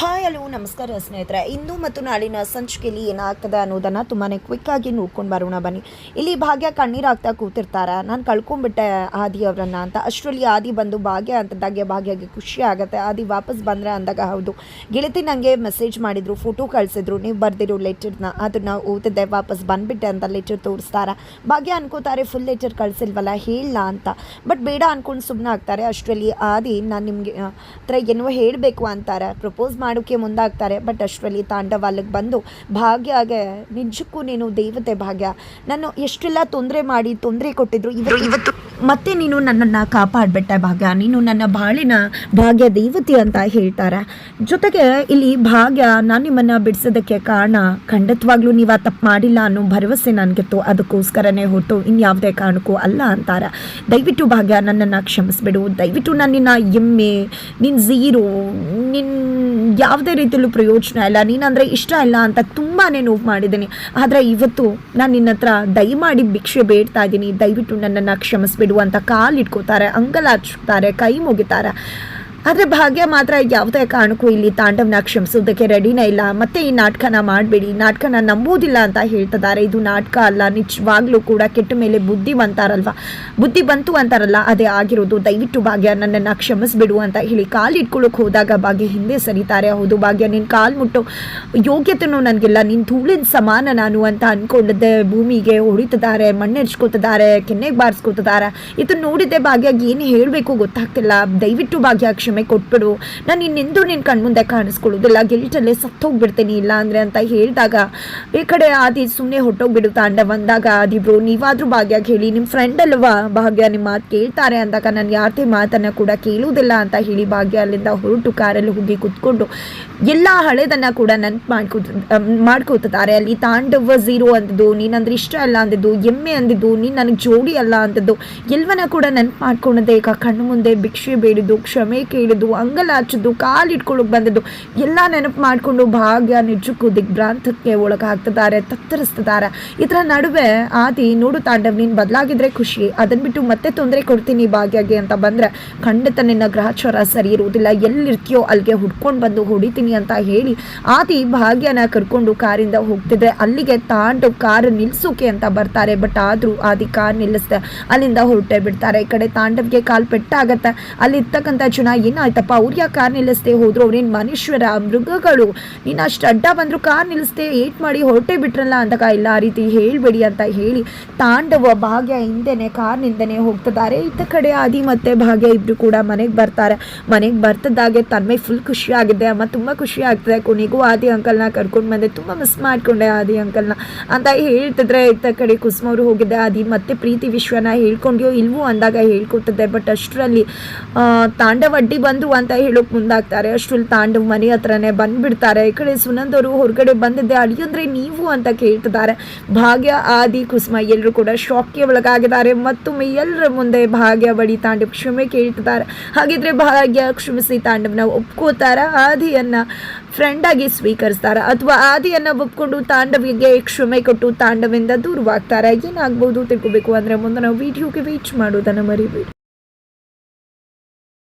Hi, hello, ನಮಸ್ಕಾರ ಸ್ನೇಹಿತರೆ. ಇಂದು ಮತ್ತು ನಾಳಿನ ಸಂಚಿಕೆಯಲ್ಲಿ ಏನಾಗ್ತದೆ ಅನ್ನೋದನ್ನು ತುಂಬಾ ಕ್ವಿಕ್ಕಾಗಿ ನೋಡ್ಕೊಂಡು ಬರೋಣ ಬನ್ನಿ. ಇಲ್ಲಿ ಭಾಗ್ಯ ಕಣ್ಣೀರಾಗ್ತಾ ಕೂತಿರ್ತಾರೆ. ನಾನು ಕಳ್ಕೊಂಡ್ಬಿಟ್ಟೆ ಆದಿ ಅವರನ್ನ ಅಂತ. ಅಷ್ಟರಲ್ಲಿ ಆದಿ ಬಂದು ಭಾಗ್ಯ ಅಂತದಾಗೆ ಭಾಗ್ಯಗೆ ಖುಷಿ ಆಗುತ್ತೆ. ಆದಿ ವಾಪಸ್ ಬಂದರೆ ಅಂದಾಗ ಹೌದು. ಗೆಳತಿ ನನಗೆ ಮೆಸೇಜ್ ಮಾಡಿದ್ರು ಫೋಟೋ ಕಳಿಸಿದ್ರು. ನೀವು ಬರೆದಿರೋ ಲೆಟರ್ನ ಅದನ್ನು ಓದಿದ್ದೆ ವಾಪಸ್ ಬಂದುಬಿಟ್ಟೆ ಅಂತ ಲೆಟರ್ ತೋರಿಸ್ತಾರೆ. ಭಾಗ್ಯ ಅನ್ಕೋತಾರೆ ಫುಲ್ ಲೆಟರ್ ಕಳಿಸಿಲ್ವಲ್ಲ ಹೇಳ ಅಂತ. ಬಟ್ ಬೇಡ ಅನ್ಕೊಂಡು ಸುಮ್ಮನೆ ಆಗ್ತಾರೆ ಅಷ್ಟರಲ್ಲಿ ಆದಿ ನಾನು ನಿಮಗೆ, ಹತ್ರ ಏನೋ ಹೇಳಬೇಕು ಅಂತಾರೆ. ಪ್ರಪೋಸ್ ಮಾಡೋಕ್ಕೆ ಮುಂದಾಗ್ತಾರೆ. ಬಟ್ ಅಷ್ಟರಲ್ಲಿ ತಾಂಡವ ಅಲ್ಲಿಗೆ ಬಂದು ಭಾಗ್ಯಗೆ ನಿಜಕ್ಕೂ ನೀನು ದೇವತೆ ಭಾಗ್ಯ. ನಾನು ಎಷ್ಟೆಲ್ಲ ತೊಂದರೆ ಮಾಡಿ ತೊಂದರೆ ಕೊಟ್ಟಿದ್ರು ಇವತ್ತು ಮತ್ತೆ ನೀನು ನನ್ನನ್ನು ಕಾಪಾಡಿಬಿಟ್ಟೆ ಭಾಗ್ಯ. ನೀನು ನನ್ನ ಬಾಳಿನ ಭಾಗ್ಯ ದೇವತೆ ಅಂತ ಹೇಳ್ತಾರೆ. ಜೊತೆಗೆ ಇಲ್ಲಿ ಭಾಗ್ಯ ನಾನು ನಿಮ್ಮನ್ನು ಬಿಡಿಸೋದಕ್ಕೆ ಕಾರಣ ಖಂಡಿತವಾಗ್ಲೂ ನೀವು ಆ ತಪ್ಪು ಮಾಡಿಲ್ಲ ಅನ್ನೋ ಭರವಸೆ ನನಗಿತ್ತು. ಅದಕ್ಕೋಸ್ಕರನೇ ಹೊರತು ಇನ್ಯಾವುದೇ ಕಾರಣಕ್ಕೂ ಅಲ್ಲ ಅಂತಾರೆ. ದಯವಿಟ್ಟು ಭಾಗ್ಯ ನನ್ನನ್ನು ಕ್ಷಮಿಸ್ಬಿಡು. ದಯವಿಟ್ಟು ನನ್ನಿನ್ನ ಎಮ್ಮೆ ನಿನ್ನ ಝೀರೋ ನಿನ್ನ ಯಾವುದೇ ರೀತಿಯಲ್ಲೂ ಪ್ರಯೋಜನ ಇಲ್ಲ. ನೀನಂದರೆ ಇಷ್ಟ ಇಲ್ಲ ಅಂತ ತುಂಬಾ ನೋವು ಮಾಡಿದ್ದೀನಿ. ಆದರೆ ಇವತ್ತು ನಾನು ನಿನ್ನ ಹತ್ರ ದಯಮಾಡಿ ಭಿಕ್ಷೆ ಬೇಡ್ತಾ ಇದ್ದೀನಿ. ದಯವಿಟ್ಟು ನನ್ನನ್ನು ಕ್ಷಮಿಸ್ಬಿಡು. ಅಂತ ಕಾಲು ಇಟ್ಕೋತಾರೆ ಅಂಗಲಾಚ್ತಾರೆ ಕೈ ಮುಗಿತಾರೆ. ಆದರೆ ಭಾಗ್ಯ ಮಾತ್ರ ಯಾವುದೇ ಕಾರಣಕ್ಕೂ ಇಲ್ಲಿ ತಾಂಡವ್ನ ಕ್ಷಮಿಸೋದಕ್ಕೆ ರೆಡಿನೇ ಇಲ್ಲ. ಮತ್ತೆ ಈ ನಾಟಕನ ಮಾಡಬೇಡಿ. ನಾಟಕನ ನಂಬೋದಿಲ್ಲ ಅಂತ ಹೇಳ್ತಿದ್ದಾರೆ. ಇದು ನಾಟಕ ಅಲ್ಲ. ನಿಜವಾಗ್ಲೂ ಕೂಡ ಕೆಟ್ಟ ಮೇಲೆ ಬುದ್ಧಿ ಬಂತಾರಲ್ವಾ? ಬುದ್ಧಿ ಬಂತು ಅಂತಾರಲ್ಲ, ಅದೇ ಆಗಿರೋದು. ದಯವಿಟ್ಟು ಭಾಗ್ಯ, ನನ್ನನ್ನು ಕ್ಷಮಿಸ್ಬಿಡು ಅಂತ ಹೇಳಿ ಕಾಲು ಇಟ್ಕೊಳ್ಳೋಕೆ ಹೋದಾಗ ಭಾಗ್ಯ ಹಿಂದೆ ಸರಿತಾರೆ. ಹೌದು ಭಾಗ್ಯ ನಿನ್ನ ಕಾಲು ಮುಟ್ಟು ಯೋಗ್ಯತೆನೂ ನನಗಿಲ್ಲ. ನಿನ್ನ ಧೂಳಿನ ಸಮಾನ ನಾನು ಅಂತ ಅಂದ್ಕೊಂಡಿದ್ದೆ ಭೂಮಿಗೆ ಹೊಡಿತಿದ್ದಾರೆ, ಮಣ್ಣೆರ್ಚ್ಕೊತಿದ್ದಾರೆ, ಕೆನ್ನೆಗೆ ಬಾರಿಸ್ಕೋತಿದ್ದಾರೆ. ಇದನ್ನ ನೋಡಿದ್ದೆ ಭಾಗ್ಯ ಏನು ಹೇಳಬೇಕು ಗೊತ್ತಾಗ್ತಿಲ್ಲ. ದಯವಿಟ್ಟು ಭಾಗ್ಯ, ಕ್ಷಮೆ ಕೊಟ್ಬಿಡು. ನಾನು ಇನ್ನೆಂದೂ ನಿನ್ನ ಕಣ್ಮುಂದೆ ಕಾಣಿಸ್ಕೊಳ್ಳೋದಿಲ್ಲ. ಗಿಲ್ಟಲ್ಲೇ ಸತ್ತೋಗ್ಬಿಡ್ತೀನಿ ಇಲ್ಲ ಅಂದರೆ ಅಂತ ಹೇಳಿದಾಗ, ಈ ಕಡೆ ಆದಿ ಸುಮ್ಮನೆ ಹೊಟ್ಟೋಗ್ಬಿಡು ತಾಂಡ ಬಂದಾಗ. ಆದಿಬ್ರು ನೀವಾದರೂ ಭಾಗ್ಯ ಹೇಳಿ ನಿಮ್ಮ ಫ್ರೆಂಡ್ ಅಲ್ವಾ? ಭಾಗ್ಯ ನಿಮ್ಮ ಮಾತು ಕೇಳ್ತಾರೆ ಅಂದಾಗ ನಾನು ಯಾರದೇ ಮಾತನ್ನು ಕೂಡ ಕೇಳುವುದಿಲ್ಲ ಅಂತ ಹೇಳಿ ಭಾಗ್ಯ ಅಲ್ಲಿಂದ ಹೊರಟು ಕಾರಲ್ಲಿ ಹೋಗಿ ಕುತ್ಕೊಂಡು ಎಲ್ಲ ಹಳೆದನ್ನು ಕೂಡ ನೆನ್ಪು ಮಾಡ್ಕೋ ಮಾಡ್ಕೋತಾರೆ ಅಲ್ಲಿ ತಾಂಡವ ಝೀರೋ ಅಂದದ್ದು ನೀನಂದ್ರೆ ಇಷ್ಟ ಅಲ್ಲ ಅಂದಿದ್ದು, ಎಮ್ಮೆ ಅಂದಿದ್ದು, ನೀನು ನನಗೆ ಜೋಡಿ ಅಲ್ಲ ಅಂದದ್ದು, ಎಲ್ಲವನ್ನ ಕೂಡ ನೆನ್ಪು ಮಾಡ್ಕೊಂಡದೆ ಈಗ ಕಣ್ಣು ಮುಂದೆ ಭಿಕ್ಷೆ ಬೇಡಿದ್ದು, ಕ್ಷಮೆ ಕೇಳಿದ್ದು ಕಾಲ್ ಕಾಲಿಟ್ಕೊಳ್ಳೋಕೆ ಬಂದದ್ದು, ಎಲ್ಲ ನೆನಪು ಮಾಡಿಕೊಂಡು ಭಾಗ್ಯ ನಿಜಕ್ಕೂ ದಿಗ್ಭ್ರಾಂತಕ್ಕೆ ಒಳಗಾಗ್ತಿದ್ದಾರೆ, ತತ್ತರಿಸ್ತಿದ್ದಾರೆ. ಇದರ ನಡುವೆ ಆದಿ ನೋಡು ತಾಂಡವ್, ನೀನು ಬದಲಾಗಿದ್ರೆ ಖುಷಿ. ಅದನ್ನ ಬಿಟ್ಟು ಮತ್ತೆ ತೊಂದರೆ ಕೊಡ್ತೀನಿ ಭಾಗ್ಯಗೆ ಅಂತ ಬಂದರೆ, ಖಂಡಿತ ನಿನ್ನ ಗ್ರಹಚಾರ ಸರಿ ಇರುವುದಿಲ್ಲ. ಎಲ್ಲಿರ್ತೀಯೋ ಅಲ್ಲಿಗೆ ಹುಡ್ಕೊಂಡು ಬಂದು ಹೊಡಿತೀನಿ ಅಂತ ಹೇಳಿ ಆದಿ ಭಾಗ್ಯನ ಕರ್ಕೊಂಡು ಕಾರಿಂದ ಹೋಗ್ತಿದ್ರೆ, ಅಲ್ಲಿಗೆ ತಾಂಡವ್ ಕಾರ್ ನಿಲ್ಸೋಕೆ ಅಂತ ಬರ್ತಾರೆ. ಬಟ್ ಆದರೂ ಆದಿ ಕಾರ್ ನಿಲ್ಲಿಸ್ದೆ, ಅಲ್ಲಿಂದ ಹೊರಟೇ ಬಿಡ್ತಾರೆ. ಈ ಕಡೆ ತಾಂಡವ್ಗೆ ಕಾಲ್ ಪೆಟ್ಟಾಗತ್ತೆ. ಅಲ್ಲಿ ಇರ್ತಕ್ಕಂಥ ಜನ ಏನಾಯ್ತಪ್ಪ ಅವ್ರು ಯಾಕೆ ಕಾರ್ ನಿಲ್ಲಿಸ್ದೆ ಹೋದ್ರು? ಅವ್ರೇನು ಮನುಷ್ಯರ ಮೃಗಗಳು? ನೀನು ಅಷ್ಟು ಅಡ್ಡ ಬಂದ್ರು ಕಾರ್ ನಿಲ್ಲಿಸ್ದೆ ಏಟ್ ಮಾಡಿ ಹೊರಟೆ ಬಿಟ್ರಲ್ಲ ಅಂದಾಗ ಇಲ್ಲ, ಆ ರೀತಿ ಹೇಳಬೇಡಿ ಅಂತ ಹೇಳಿ ತಾಂಡವ ಭಾಗ್ಯ ಹಿಂದೆನೆ ಕಾರ್ನಿಂದನೇ ಹೋಗ್ತಿದ್ದಾರೆ. ಇತ್ತ ಕಡೆ ಆದಿ ಮತ್ತೆ ಭಾಗ್ಯ ಇಬ್ರು ಕೂಡ ಮನೆಗೆ ಬರ್ತಾರೆ. ಮನೆಗೆ ಬರ್ತದಾಗೆ ತನ್ಮೆ ಫುಲ್ ಖುಷಿ ಆಗಿದೆ. ಅಮ್ಮ ತುಂಬ ಖುಷಿ ಆಗ್ತದೆ. ಕೊನೆಗೂ ಆದಿ ಅಂಕಲ್ನ ಕರ್ಕೊಂಡು ಬಂದೆ. ತುಂಬ ಮಿಸ್ ಮಾಡ್ಕೊಂಡೆ ಆದಿ ಅಂಕಲ್ನ. ಅಂತ ಹೇಳ್ತಿದ್ರೆ ಇತ್ತ ಕಡೆ ಕುಸುಮವ್ರು ಹೋಗಿದ್ದೆ. ಆದಿ ಮತ್ತೆ ಪ್ರೀತಿ ವಿಶ್ವನ ಹೇಳ್ಕೊಂಡ್ಯೋ ಇಲ್ವೋ ಅಂದಾಗ ಹೇಳ್ಕೊತಿದ್ದೆ ಬಟ್ ಅಷ್ಟರಲ್ಲಿ ತಾಂಡವ್ ಬಂದು ಅಂತ ಹೇಳೋಕೆ ಮುಂದಾಗ್ತಾರೆ. ಅಷ್ಟರಲ್ಲಿ ತಾಂಡವ್ ಮನೆ ಹತ್ರನೇ ಬಂದ್ಬಿಡ್ತಾರೆ. ಈ ಕಡೆ ಸುನಂದರು ಹೊರಗಡೆ ಬಂದಿದ್ದೆ. ಅಡಿಯಂದ್ರೆ ನೀವು ಅಂತ ಕೇಳ್ತಿದ್ದಾರೆ. ಭಾಗ್ಯ, ಆದಿ, ಕುಸುಮ ಎಲ್ಲರೂ ಕೂಡ ಶಾಕ್ಗೆ ಒಳಗಾಗಿದ್ದಾರೆ. ಮತ್ತೊಮ್ಮೆ ಎಲ್ಲರ ಮುಂದೆ ಭಾಗ್ಯ ಬಳಿ ತಾಂಡವ್ ಕ್ಷಮೆ ಕೇಳ್ತಿದ್ದಾರೆ. ಹಾಗಿದ್ರೆ ಭಾಗ್ಯ, ಕ್ಷಮಿಸಿ ತಾಂಡವ್ನ ಒಪ್ಕೋತಾರ? ಆದಿಯನ್ನ ಫ್ರೆಂಡ್ ಆಗಿ ಸ್ವೀಕರಿಸ್ತಾರ? ಅಥವಾ ಆದಿಯನ್ನ ಒಪ್ಕೊಂಡು ತಾಂಡವಿಗೆ ಕ್ಷಮೆ ಕೊಟ್ಟು ತಾಂಡವಿಂದ ದೂರವಾಗ್ತಾರೆ? ಏನಾಗ್ಬೋದು ತಿಳ್ಕೊಬೇಕು. ಅಂದ್ರೆ ಮುಂದೆ ನಾವು ವಿಡಿಯೋಗೆ ವೀಚ್ ಮಾಡೋದನ್ನ ಮರಿಬೇಡಿ.